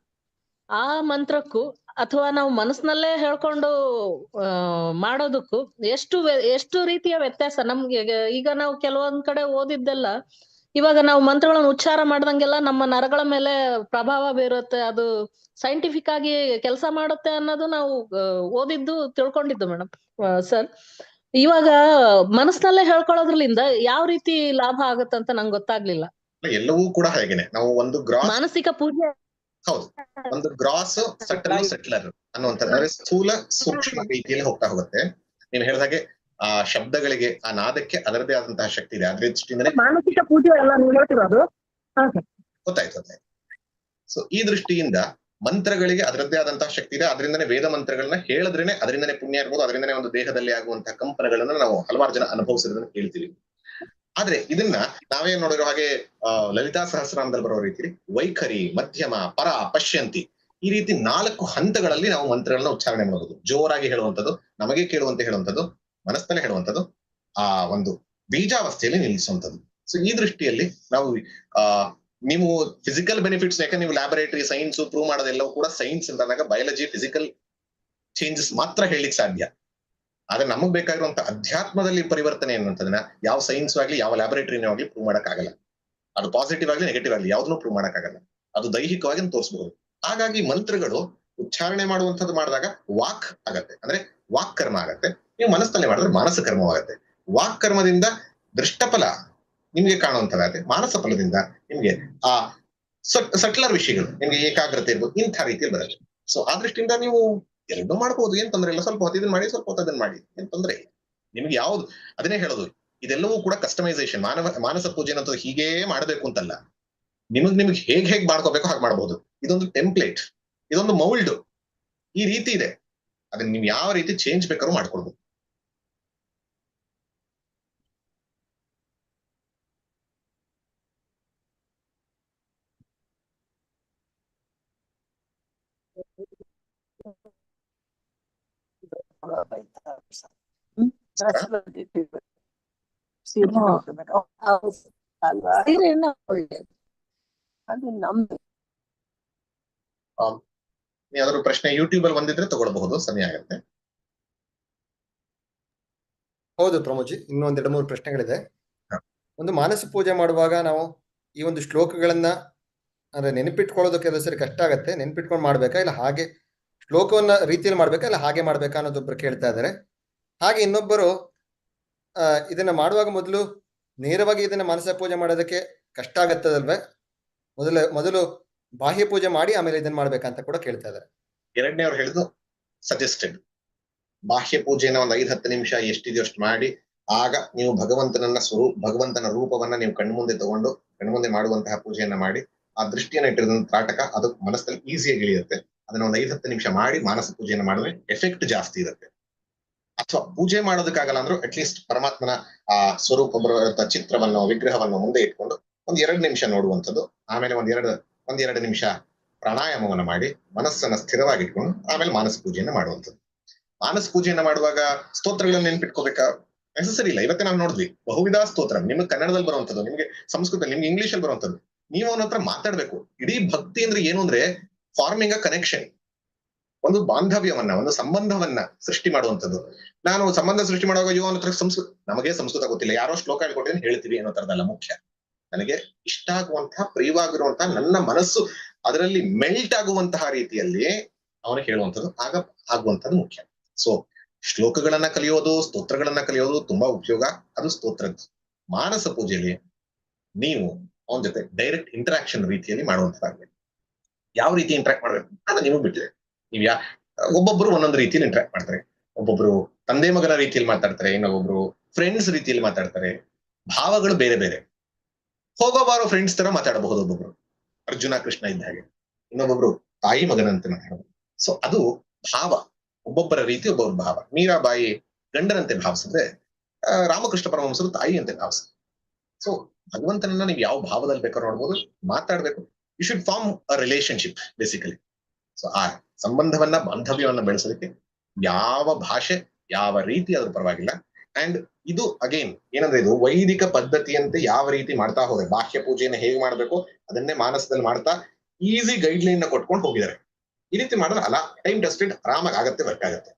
ಆ ಮಂತ್ರಕ್ಕೂ ಅಥವಾ ನಾವು ಮನಸ್ಸಿನಲ್ಲೇ ಹೇಳ್ಕೊಂಡು ಆ ಮಾಡೋದಕ್ಕೂ ಎಷ್ಟು ಎಷ್ಟು ರೀತಿಯ ವ್ಯತ್ಯಾಸ? ನಮ್ಗೆ ಈಗ ನಾವು ಕೆಲವೊಂದ್ ಕಡೆ ಓದಿದ್ದೆಲ್ಲ ಇವಾಗ ನಾವು ಮಂತ್ರಗಳನ್ನ ಉಚ್ಚಾರ ಮಾಡ್ದಂಗೆಲ್ಲ ನಮ್ಮ ನರಗಳ ಮೇಲೆ ಪ್ರಭಾವ ಬೀರುತ್ತೆ. ಅದು ಸೈಂಟಿಫಿಕ್ ಆಗಿ ಕೆಲಸ ಮಾಡುತ್ತೆ ಅನ್ನೋದು ನಾವು ಓದಿದ್ದು ತಿಳ್ಕೊಂಡಿದ್ದು ಮೇಡಮ್ ಸರ್. ಇವಾಗ ಮನಸ್ಸಿನಲ್ಲೇ ಹೇಳ್ಕೊಳ್ಳೋದ್ರಲಿಂದ ಯಾವ ರೀತಿ ಲಾಭ ಆಗತ್ತಂತ ನಂಗೆ ಗೊತ್ತಾಗ್ಲಿಲ್ಲ. ಎಲ್ಲವೂ ಕೂಡ ಹಾಗೇನೆ. ನಾವು ಒಂದು ಮಾನಸಿಕ ಪೂಜೆ ಹೌದು. ಒಂದು ಗ್ರಾಸ್ ಸಟಲ್ ಸೆಟ್ಲರ್ ಅನ್ನುವಂಥದ್ದು. ಅಂದ್ರೆ ಸ್ಥೂಲ ಸೂಕ್ಷ್ಮ ರೀತಿಯಲ್ಲಿ ಹೋಗ್ತಾ ಹೋಗುತ್ತೆ. ನೀವು ಹೇಳಿದಾಗೆ ಆ ಶಬ್ದಗಳಿಗೆ ಆ ನಾದಕ್ಕೆ ಅದರದೇ ಆದಂತಹ ಶಕ್ತಿ ಇದೆ. ಅದ್ರ ದೃಷ್ಟಿಯಿಂದ ಮಾನಸಿಕ ಪೂಜೆ ಗೊತ್ತಾಯ್ತು ಗೊತ್ತಾಯ್ತು. ಸೊ ಈ ದೃಷ್ಟಿಯಿಂದ ಮಂತ್ರಗಳಿಗೆ ಅದರದ್ದೇ ಆದಂತಹ ಶಕ್ತಿ ಇದೆ. ಅದರಿಂದನೇ ವೇದ ಮಂತ್ರಗಳನ್ನ ಹೇಳಿದ್ರೇನೆ ಅದರಿಂದನೇ ಪುಣ್ಯ ಇರ್ಬೋದು ಅದರಿಂದನೇ ಒಂದು ದೇಹದಲ್ಲಿ ಆಗುವಂತಹ ಕಂಪನಗಳನ್ನ ನಾವು ಹಲವಾರು ಜನ ಅನುಭವಿಸಿರೋದನ್ನ ಕೇಳ್ತೀವಿ. ಆದ್ರೆ ಇದನ್ನ ನಾವೇನ್ ನೋಡಿರೋ ಹಾಗೆ ಲಲಿತಾ ಸಹಸ್ರನಾಮದಲ್ಲಿ ಬರೋ ರೀತಿ ವೈಖರಿ, ಮಧ್ಯಮ, ಪರ, ಪಶ್ಯಂತಿ ಈ ರೀತಿ ನಾಲ್ಕು ಹಂತಗಳಲ್ಲಿ ನಾವು ಮಂತ್ರಗಳನ್ನ ಉಚ್ಚಾರಣೆ ಮಾಡೋದು. ಜೋರಾಗಿ ಹೇಳುವಂಥದ್ದು, ನಮಗೆ ಕೇಳುವಂತೆ ಹೇಳುವಂಥದ್ದು, ಮನಸ್ಸಲ್ಲೇ ಹೇಳುವಂಥದ್ದು, ಆ, ಒಂದು ಬೀಜಾವಸ್ಥೆಯಲ್ಲಿ ನಿಲ್ಲಿಸುವಂಥದ್ದು. ಸೊ ಈ ದೃಷ್ಟಿಯಲ್ಲಿ ನಾವು, ಆ, ನೀವು ಫಿಸಿಕಲ್ ಬೆನಿಫಿಟ್ಸ್ ಯಾಕಂದ್ರೆ ನೀವು ಲ್ಯಾಬೊರೇಟರಿ ಸೈನ್ಸ್ ಪ್ರೂವ್ ಮಾಡೋದೆಲ್ಲವೂ ಕೂಡ ಸೈನ್ಸ್ ಅಂತ ಬಯಾಲಜಿ ಫಿಸಿಕಲ್ ಚೇಂಜಸ್ ಮಾತ್ರ ಹೇಳಲಿಕ್ಕೆ ಸಾಧ್ಯ. ಆದ್ರೆ ನಮಗ್ ಬೇಕಾಗಿರುವಂತ ಅಧ್ಯಾತ್ಮದಲ್ಲಿ ಪರಿವರ್ತನೆ ಅನ್ನುವಂಥದ್ದನ್ನ ಯಾವ ಸೈನ್ಸ್ ಆಗ್ಲಿ, ಯಾವ ಲ್ಯಾಬೊರೇಟರಿನೇ ಆಗ್ಲಿ ಪ್ರೂವ್ ಮಾಡಕ್ಕಾಗಲ್ಲ ಅದು ಪಾಸಿಟಿವ್ ಆಗ್ಲಿ ನೆಗೆಟಿವ್ ಆಗ್ಲಿ ಯಾವ್ದನ್ನು ಪ್ರೂವ್ ಮಾಡಕ್ಕಾಗಲ್ಲ ಅದು ದೈಹಿಕವಾಗಿ ತೋರಿಸಬಹುದು ಹಾಗಾಗಿ ಮಂತ್ರಗಳು ಉಚ್ಚಾರಣೆ ಮಾಡುವಂತದ್ದು ಮಾಡಿದಾಗ ವಾಕ್ ಆಗತ್ತೆ. ಅಂದ್ರೆ ವಾಕ್ ಕರ್ಮ ಆಗತ್ತೆ. ನೀವು ಮನಸ್ಸಲ್ಲಿ ಮಾಡಿದ್ರೆ ಮಾನಸ ಕರ್ಮವಾಗತ್ತೆ ವಾಕ್ ಕರ್ಮದಿಂದ ದೃಷ್ಟಫಲ ನಿಮ್ಗೆ ಕಾಣುವಂತದಾಗತ್ತೆ ಮಾನಸ ಫಲದಿಂದ ನಿಮ್ಗೆ ಆ ಸಟ್ಲರ್ ವಿಷಯಗಳು ನಿಮ್ಗೆ ಏಕಾಗ್ರತೆ ಇರ್ಬೋದು, ಇಂಥ ರೀತಿಯಲ್ಲಿ ಬರುತ್ತೆ. ಸೊ ಆ ದೃಷ್ಟಿಯಿಂದ ನೀವು ಎರಡೂ ಮಾಡ್ಬೋದು. ಏನ್ ತೊಂದ್ರೆ ಇಲ್ಲ. ಸ್ವಲ್ಪ ಹೊತ್ತಿದನ್ ಮಾಡಿ, ಸ್ವಲ್ಪ ಹೊತ್ತದನ್ ಮಾಡಿ. ಏನ್ ತೊಂದ್ರೆ ನಿಮ್ಗೆ ಯಾವ್ದು? ಅದನ್ನೇ ಹೇಳೋದು. ಇದೆಲ್ಲವೂ ಕೂಡ ಕಸ್ಟಮೈಸೇಷನ್ ಮಾನವ, ಮಾನಸ ಪೂಜೆ ಅನ್ನೋದು ಹೀಗೇ ಮಾಡಬೇಕು ಅಂತಲ್ಲ. ನಿಮಗ್, ನಿಮ್ಗೆ ಹೇಗ್ ಹೇಗ್ ಮಾಡ್ಕೋಬೇಕು ಹಾಗೆ ಮಾಡ್ಬೋದು. ಇದೊಂದು ಟೆಂಪ್ಲೇಟ್ ಇದೊಂದು ಮೌಲ್ಡ್ ಈ ರೀತಿ ಇದೆ. ಅದನ್ನ ನೀವು ಯಾವ ರೀತಿ ಚೇಂಜ್ ಬೇಕಾದ್ರೂ ಸೀರೆನ ಅದು ಯಾವ್ದಾದ್ರು ಪ್ರಶ್ನೆ ಯೂಟ್ಯೂಬ್ ಅಲ್ಲಿ ಬಂದಿದ್ರೆ ತಗೊಳ್ಬಹುದು. ಸಮಯ ಆಗುತ್ತೆ. ಹೌದು ಪ್ರಮೋಜಿ ಇನ್ನೊಂದ್ ಎರಡು ಮೂರು ಪ್ರಶ್ನೆಗಳಿದೆ. ಒಂದು ಮಾನಸ ಪೂಜೆ ಮಾಡುವಾಗ ನಾವು ಈ ಒಂದು ಶ್ಲೋಕಗಳನ್ನ ಅಂದ್ರೆ ನೆನಪಿಟ್ಕೊಳ್ಳೋದಕ್ಕೆ ಸರಿ ಕಷ್ಟ ಆಗತ್ತೆ. ನೆನಪಿಟ್ಕೊಂಡು ಮಾಡ್ಬೇಕಾ? ಇಲ್ಲ ಹಾಗೆ ಶ್ಲೋಕವನ್ನ ರೀತಿಯಲ್ಲಿ ಮಾಡ್ಬೇಕಾ ಇಲ್ಲ ಹಾಗೆ ಮಾಡ್ಬೇಕಾ ಅನ್ನೋದೊಬ್ರು ಕೇಳ್ತಾ ಇದ್ದಾರೆ. ಹಾಗೆ ಇನ್ನೊಬ್ಬರು ಇದನ್ನ ಮಾಡುವಾಗ ಮೊದಲು ನೇರವಾಗಿ ಇದನ್ನ ಮನಸ ಪೂಜೆ ಮಾಡೋದಕ್ಕೆ ಕಷ್ಟ ಆಗತ್ತದಲ್ವೇ? ಮೊದಲು ಮೊದಲು ಬಾಹ್ಯ ಪೂಜೆ ಮಾಡಿ ಆಮೇಲೆ ಇದನ್ನ ಮಾಡ್ಬೇಕಂತ ಕೂಡ ಕೇಳ್ತಾ ಇದ್ದಾರೆ. ಎರಡನೇ ಅವ್ರು ಹೇಳಿದ್ದು ಸಜೆಸ್ಟೆಡ್ ಬಾಹ್ಯ ಪೂಜೆನ ಒಂದ್ ಐದ್, ಹತ್ತು ನಿಮಿಷ ಎಷ್ಟಿದೆಯೋ ಅಷ್ಟು ಮಾಡಿ, ಆಗ ನೀವು ಭಗವಂತನನ್ನ ಸ್ವರೂಪ ಭಗವಂತನ ರೂಪವನ್ನ ನೀವು ಕಣ್ಮುಂದೆ ತಗೊಂಡು ಕಣ್ಮುಂದೆ ಮಾಡುವಂತಹ ಪೂಜೆಯನ್ನ ಮಾಡಿ, ಆ ದೃಷ್ಟಿಯನ್ನ ಇಟ್ಟಿರೋದ್ ತ್ರಾಟಕ, ಅದು ಮನಸ್ಸಲ್ಲಿ ಈಸಿಯಾಗಿ ಇಳಿಯುತ್ತೆ. ಅದನ್ನ ಒಂದು ಐದು ಹತ್ತು ನಿಮಿಷ ಮಾಡಿ ಮಾನಸ ಪೂಜೆಯನ್ನು ಮಾಡಿದ್ರೆ ಎಫೆಕ್ಟ್ ಜಾಸ್ತಿ ಇರುತ್ತೆ. ಅಥವಾ ಪೂಜೆ ಮಾಡೋದಕ್ಕಾಗಲ್ಲ ಅಂದ್ರೂ ಅಟ್ಲೀಸ್ಟ್ ಪರಮಾತ್ಮನ ಆ ಸ್ವರೂಪ ಬರುವಂತ ಚಿತ್ರವನ್ನು, ವಿಗ್ರಹವನ್ನು ಮುಂದೆ ಇಟ್ಕೊಂಡು ಒಂದ್ ಎರಡು ನಿಮಿಷ ನೋಡುವಂಥದ್ದು, ಆಮೇಲೆ ಒಂದ್ ಒಂದೆರಡು ಒಂದ್ ಎರಡು ನಿಮಿಷ ಪ್ರಾಣಾಯಾಮವನ್ನು ಮಾಡಿ ಮನಸ್ಸನ್ನ ಸ್ಥಿರವಾಗಿಟ್ಕೊಂಡು ಆಮೇಲೆ ಮಾನಸ ಪೂಜೆಯನ್ನು ಮಾಡುವಂಥದ್ದು. ಮಾನಸ ಪೂಜೆಯನ್ನು ಮಾಡುವಾಗ ಸ್ತೋತ್ರಗಳನ್ನ ನೆನ್ಪಿಟ್ಕೋಬೇಕಾ? ನೆಸಸರಿ ಇಲ್ಲ. ಇವತ್ತೇ ನಾವು ನೋಡಿದ್ವಿ. ಬಹುವಿಧ ಸ್ತೋತ್ರ. ನಿಮ್ಗೆ ಕನ್ನಡದಲ್ಲಿ ಬರುವಂಥದ್ದು, ನಿಮಗೆ ಸಂಸ್ಕೃತ, ನಿಮ್ಗೆ ಇಂಗ್ಲಿಷ್ ಅಲ್ಲಿ ಬರುವಂಥದ್ದು. ನೀವು ಅವನ ಹತ್ರ ಮಾತಾಡ್ಬೇಕು. ಇಡೀ ಭಕ್ತಿ ಅಂದ್ರೆ ಏನು ಅಂದ್ರೆ ಫಾರ್ಮಿಂಗ್ ಅ ಕನೆಕ್ಷನ್ ಒಂದು ಬಾಂಧವ್ಯವನ್ನ, ಒಂದು ಸಂಬಂಧವನ್ನ ಸೃಷ್ಟಿ ಮಾಡುವಂಥದ್ದು. ನಾನು ಸಂಬಂಧ ಸೃಷ್ಟಿ ಮಾಡುವಾಗ ಅಯ್ಯೋ ಅನ್ನೋ ಸಂಸ್ಕೃತ ನಮಗೆ ಸಂಸ್ಕೃತ ಗೊತ್ತಿಲ್ಲ. ಯಾರೋ ಶ್ಲೋಕ ಹೇಳ್ಕೊಟ್ಟಿದ್ರೆ ಹೇಳ್ತೀವಿ ಅನ್ನೋ ತರದಲ್ಲ ಮುಖ್ಯ. ನನಗೆ ಇಷ್ಟ ಆಗುವಂತಹ ಪ್ರಿಯವಾಗಿರುವಂತಹ ನನ್ನ ಮನಸ್ಸು ಅದರಲ್ಲಿ ಮೆಲ್ಟ್ ಆಗುವಂತಹ ರೀತಿಯಲ್ಲಿ ಅವನು ಹೇಳುವಂಥದ್ದು, ಆಗ ಆಗುವಂಥದ್ದು ಮುಖ್ಯ. ಸೊ ಶ್ಲೋಕಗಳನ್ನ ಕಲಿಯೋದು, ಸ್ತೋತ್ರಗಳನ್ನ ಕಲಿಯೋದು ತುಂಬಾ ಉಪಯೋಗ. ಅದು ಸ್ತೋತ್ರದ್ದು. ಮಾನಸ ಪೂಜೆಯಲ್ಲಿ ನೀವು ಅವನ ಜೊತೆ ಡೈರೆಕ್ಟ್ ಇಂಟರಾಕ್ಷನ್ ರೀತಿಯಲ್ಲಿ ಮಾಡುವಂತದ್ದಾಗಬೇಕು ಯಾವ ರೀತಿ ಇಂಟ್ರಾಕ್ಟ್ ಮಾಡ್ಬೇಕು ಅದು ನಿಮಗೆ ಬಿಟ್ಟಿದೆ ನೀವು ಯಾ ಒಬ್ಬೊಬ್ರು ಒಂದೊಂದು ರೀತಿಯಲ್ಲಿ ಇಂಟ್ರಾಕ್ಟ್ ಮಾಡ್ತಾರೆ. ಒಬ್ಬೊಬ್ರು ತಂದೆ ಮಗನ ರೀತಿಯಲ್ಲಿ ಮಾತಾಡ್ತಾರೆ, ಇನ್ನೊಬ್ಬೊಬ್ರು ಫ್ರೆಂಡ್ಸ್ ರೀತಿಯಲ್ಲಿ ಮಾತಾಡ್ತಾರೆ. ಭಾವಗಳು ಬೇರೆ ಬೇರೆ. ಹೋಗೋ ಬಾರೋ ಫ್ರೆಂಡ್ಸ್ ತರ ಮಾತಾಡಬಹುದು ಒಬ್ಬೊಬ್ರು. ಅರ್ಜುನ, ಕೃಷ್ಣ ಇದ್ದ ಹಾಗೆ. ಇನ್ನೊಬ್ಬೊಬ್ರು ತಾಯಿ ಮಗನಂತೆ ಮಾತಾಡಬಹುದು ಸೊ ಅದು ಭಾವ. ಒಬ್ಬೊಬ್ಬರ ರೀತಿ ಒಬ್ಬೊಬ್ಬರ ಭಾವ. ಮೀರಾಬಾಯಿ ಗಂಡನಂತೆ ಭಾವಿಸಿದ್ರೆ ರಾಮಕೃಷ್ಣ ಪರಮಹಂಸರು ತಾಯಿಯಂತೆ ಭಾವಿಸ್ತಾರೆ ಸೊ ಭಗವಂತನನ್ನ ನೀವು ಯಾವ ಭಾವದಲ್ಲಿ ಬೇಕಾದ್ರೂ ನೋಡ್ಬೋದು, ಮಾತಾಡ್ಬೇಕು. You should form a relationship basically so ಆ ಸಂಬಂಧವನ್ನ, ಬಾಂಧವ್ಯವನ್ನ ಬೆಳೆಸೋದಕ್ಕೆ ಯಾವ ಭಾಷೆ, ಯಾವ ರೀತಿ ಅದ್ರ ಪರವಾಗಿಲ್ಲ. ಅಂಡ್ ಇದು ಅಗೇನ್ ಏನಂದ್ರೆ ಇದು ವೈದಿಕ ಪದ್ಧತಿಯಂತೆ ಯಾವ ರೀತಿ ಮಾಡ್ತಾ ಹೋದ್ರೆ, ಬಾಹ್ಯ ಪೂಜೆಯನ್ನು ಹೇಗೆ ಮಾಡಬೇಕು, ಅದನ್ನೇ ಮಾನಸದಲ್ಲಿ ಮಾಡ್ತಾ ಈಸಿ ಗೈಡ್ ಲೈನ್ನ ಕೊಟ್ಕೊಂಡು ಹೋಗಿದ್ದಾರೆ. ಈ ರೀತಿ ಮಾಡಿದ್ರೆ ಅಲ್ಲ ಟೈಮ್ ಟೆಸ್ಟೆಡ್ ಆರಾಮಾಗಿ ಆಗತ್ತೆ ವರ್ಕ್ ಆಗುತ್ತೆ.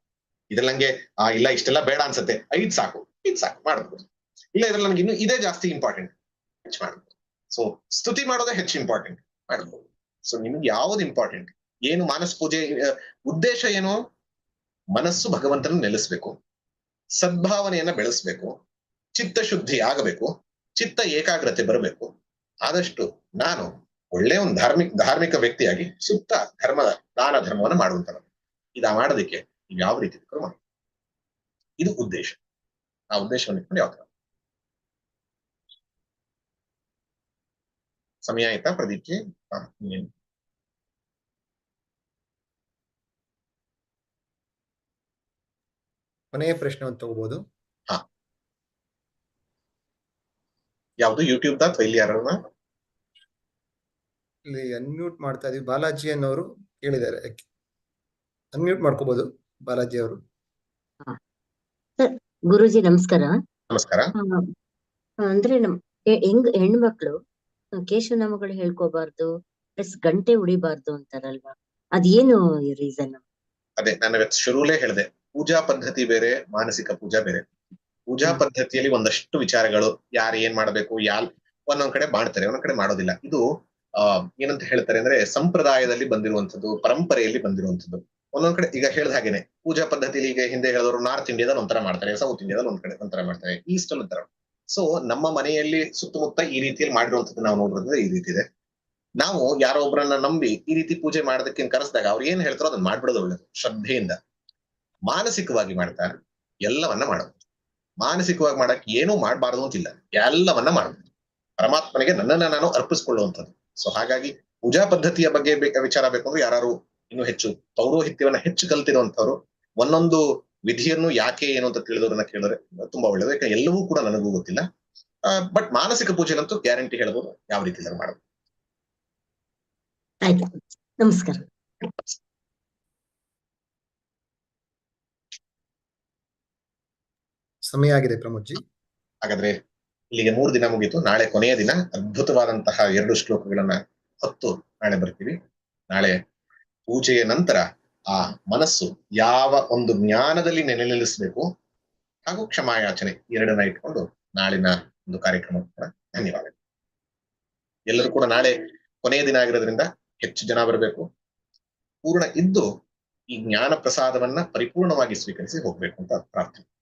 ಇದ್ರಲ್ಲಿ ನಂಗೆ ಇಲ್ಲ, ಇಷ್ಟೆಲ್ಲ ಬೇಡ ಅನ್ಸುತ್ತೆ. ಐದ್ ಸಾಕು ಐದ್ ಸಾಕು ಮಾಡಬಹುದು ಇಲ್ಲ, ಇದ್ರಲ್ಲಿ ನನಗೆ ಇನ್ನು ಇದೇ ಜಾಸ್ತಿ ಇಂಪಾರ್ಟೆಂಟ್ ಹೆಚ್ಚು ಮಾಡಬಹುದು ಸೊ ಸ್ತುತಿ ಮಾಡೋದೇ ಹೆಚ್ಚು ಇಂಪಾರ್ಟೆಂಟ್ ಮಾಡ್ಬೋದು. ಸೊ ನಿಮ್ಗೆ ಯಾವ್ದು ಇಂಪಾರ್ಟೆಂಟ್ ಏನು ಮಾನಸ ಪೂಜೆ ಉದ್ದೇಶ ಏನು? ಮನಸ್ಸು ಭಗವಂತನ ನೆಲೆಸ್ಬೇಕು. ಸದ್ಭಾವನೆಯನ್ನ ಬೆಳೆಸ್ಬೇಕು. ಚಿತ್ತಶುದ್ಧಿ ಆಗಬೇಕು ಚಿತ್ತ ಏಕಾಗ್ರತೆ ಬರಬೇಕು. ಆದಷ್ಟು ನಾನು ಒಳ್ಳೆ ಒಂದು ಧಾರ್ಮಿಕ ಧಾರ್ಮಿಕ ವ್ಯಕ್ತಿಯಾಗಿ ಸುತ್ತ ಧರ್ಮದ ದಾನ ಧರ್ಮವನ್ನು ಮಾಡುವಂತ ಇದ ಮಾಡೋದಕ್ಕೆ ಯಾವ ರೀತಿ ಕ್ರಮ ಇದು ಉದ್ದೇಶ. ಆ ಉದ್ದೇಶವನ್ನು ಇಟ್ಕೊಂಡು ಯಾವ ತರ ಸಮಯ ಆಯ್ತಾ ಪ್ರದೀಪ್ಗೆ ಹಾ? ಕೊನೆಯ ಪ್ರಶ್ನೆ ಒಂದು ತಗೋಬಹುದು ಯಾವ್ದು ಯೂಟ್ಯೂಬ್ ದ ಅಥವಾ ಇಲ್ಲಿ ಯಾರನ್ನ ಇಲ್ಲಿ ಅನ್ಮ್ಯೂಟ್ ಮಾಡ್ತಾ ಇದೀವಿ. ಬಾಲಾಜಿ ಅನ್ನೋರು ಕೇಳಿದ್ದಾರೆ. ಅನ್ಮ್ಯೂಟ್ ಮಾಡ್ಕೋಬಹುದು ಬಾಲಾಜಿ ಅವರು. ಗುರುಜಿ ನಮಸ್ಕಾರ. ನಮಸ್ಕಾರ. ಅಂದ್ರೆ ನಮ್ ಹೆ- ಹೆಂಗ್ ಹೆಣ್ಮಕ್ಳು ಕೇಶನಾಮಗಳು ಹೇಳ್ಕೋಬಾರ್ದು ಪ್ಲಸ್ ಗಂಟೆ ಉಡಿಬಾರ್ದು ಅಂತಾರಲ್ವಾ? ಅದೇನು ರೀಸನ್ ಅದೇ ನಾನು ಶುರುಲೇ ಹೇಳಿದೆ ಪೂಜಾ ಪದ್ಧತಿ ಬೇರೆ ಮಾನಸಿಕ ಪೂಜಾ ಬೇರೆ. ಪೂಜಾ ಪದ್ಧತಿಯಲ್ಲಿ ಒಂದಷ್ಟು ವಿಚಾರಗಳು ಯಾರು ಏನ್ ಮಾಡಬೇಕು ಯಾಲ್ ಒಂದೊಂದ್ ಕಡೆ ಮಾಡ್ತಾರೆ ಒಂದೊಂದ್ ಕಡೆ ಮಾಡೋದಿಲ್ಲ. ಇದು ಆ ಏನಂತ ಹೇಳ್ತಾರೆ ಅಂದ್ರೆ ಸಂಪ್ರದಾಯದಲ್ಲಿ ಬಂದಿರುವಂತದ್ದು ಪರಂಪರೆಯಲ್ಲಿ ಬಂದಿರುವಂತದ್ದು ಒಂದೊಂದ್ ಕಡೆ ಈಗ ಹೇಳ್ದ ಹಾಗೇನೆ ಪೂಜಾ ಪದ್ಧತಿಲಿ ಈಗ ಹಿಂದೆ ಹೇಳಿದವರು ನಾರ್ತ್ ಇಂಡಿಯಾದಲ್ಲಿ ಒಂಥರ ಮಾಡ್ತಾರೆ ಸೌತ್ ಇಂಡಿಯಾದಲ್ಲಿ ಒಂದ್ ಕಡೆ ಒಂಥರ ಮಾಡ್ತಾರೆ ಈಸ್ಟ್ ಅಲ್ಲಿ ಒಂಥರ ಸೊ ನಮ್ಮ ಮನೆಯಲ್ಲಿ ಸುತ್ತಮುತ್ತ ಈ ರೀತಿಯಲ್ಲಿ ಮಾಡಿರುವಂತದ್ದು ನಾವು ನೋಡಿದ್ರೆ ಈ ರೀತಿ ಇದೆ. ನಾವು ಯಾರೋ ಒಬ್ಬರನ್ನ ನಂಬಿ ಈ ರೀತಿ ಪೂಜೆ ಮಾಡೋದಕ್ಕೆ ಕರೆಸಿದಾಗ ಅವ್ರು ಏನ್ ಹೇಳ್ತಾರೋ ಅದನ್ನ ಮಾಡ್ಬಿಡೋದು ಒಳ್ಳೇದು, ಶ್ರದ್ಧೆಯಿಂದ. ಮಾನಸಿಕವಾಗಿ ಮಾಡ್ತಾ ಎಲ್ಲವನ್ನ ಮಾಡೋದು ಮಾನಸಿಕವಾಗಿ ಮಾಡಕ್ ಏನೂ ಮಾಡಬಾರದು ಅಂತಿಲ್ಲ. ಎಲ್ಲವನ್ನ ಮಾಡಬೇಕು. ಪರಮಾತ್ಮನಿಗೆ ನನ್ನನ್ನ ನಾನು ಅರ್ಪಿಸ್ಕೊಳ್ಳುವಂಥದ್ದು. ಸೊ ಹಾಗಾಗಿ ಪೂಜಾ ಪದ್ಧತಿಯ ಬಗ್ಗೆ ವಿಚಾರ ಬೇಕು ಅಂದ್ರೆ ಯಾರು ಇನ್ನೂ ಹೆಚ್ಚು ಪೌರೋಹಿತ್ಯವನ್ನ ಹೆಚ್ಚು ಕಲ್ತಿರುವಂತವ್ರು ಒಂದೊಂದು ವಿಧಿಯನ್ನು ಯಾಕೆ ಏನು ಅಂತ ತಿಳಿದವರನ್ನ ಕೇಳಿದ್ರೆ ತುಂಬಾ ಒಳ್ಳೇದು. ಯಾಕಂದ್ರೆ ಎಲ್ಲವೂ ಕೂಡ ನನಗೂ ಗೊತ್ತಿಲ್ಲ. ಬಟ್ ಮಾನಸಿಕ ಪೂಜೆನಂತೂ ಗ್ಯಾರಂಟಿ ಹೇಳಬಹುದು ಯಾವ ರೀತಿ ಮಾಡಬಹುದು ಆಯ್ತು. ನಮಸ್ಕಾರ. ಸಮಯ ಆಗಿದೆ ಪ್ರಮೋದ್ಜಿ. ಹಾಗಾದ್ರೆ ಇಲ್ಲಿಗೆ ಮೂರು ದಿನ ಮುಗಿತು. ನಾಳೆ ಕೊನೆಯ ದಿನ ಅದ್ಭುತವಾದಂತಹ ಎರಡು ಶ್ಲೋಕಗಳನ್ನ ಹೊತ್ತು ನಾಳೆ ಬರ್ತೀವಿ. ನಾಳೆ ಪೂಜೆಯ ನಂತರ ಆ ಮನಸ್ಸು ಯಾವ ಒಂದು ಜ್ಞಾನದಲ್ಲಿ ನೆಲೆ ನಿಲ್ಲಿಸಬೇಕು ಹಾಗೂ ಕ್ಷಮಾಯಾಚನೆ ಎರಡನ್ನ ಇಟ್ಕೊಂಡು ನಾಳಿನ ಒಂದು ಕಾರ್ಯಕ್ರಮ ಕೂಡ ಧನ್ಯವಾದ ಎಲ್ಲರೂ ಕೂಡ ನಾಳೆ ಕೊನೆಯ ದಿನ ಆಗಿರೋದ್ರಿಂದ ಹೆಚ್ಚು ಜನ ಬರಬೇಕು. ಪೂರ್ಣ ಇದ್ದು ಈ ಜ್ಞಾನ ಪ್ರಸಾದವನ್ನ ಪರಿಪೂರ್ಣವಾಗಿ ಸ್ವೀಕರಿಸಿ ಹೋಗ್ಬೇಕು ಅಂತ ಪ್ರಾರ್ಥನೆ.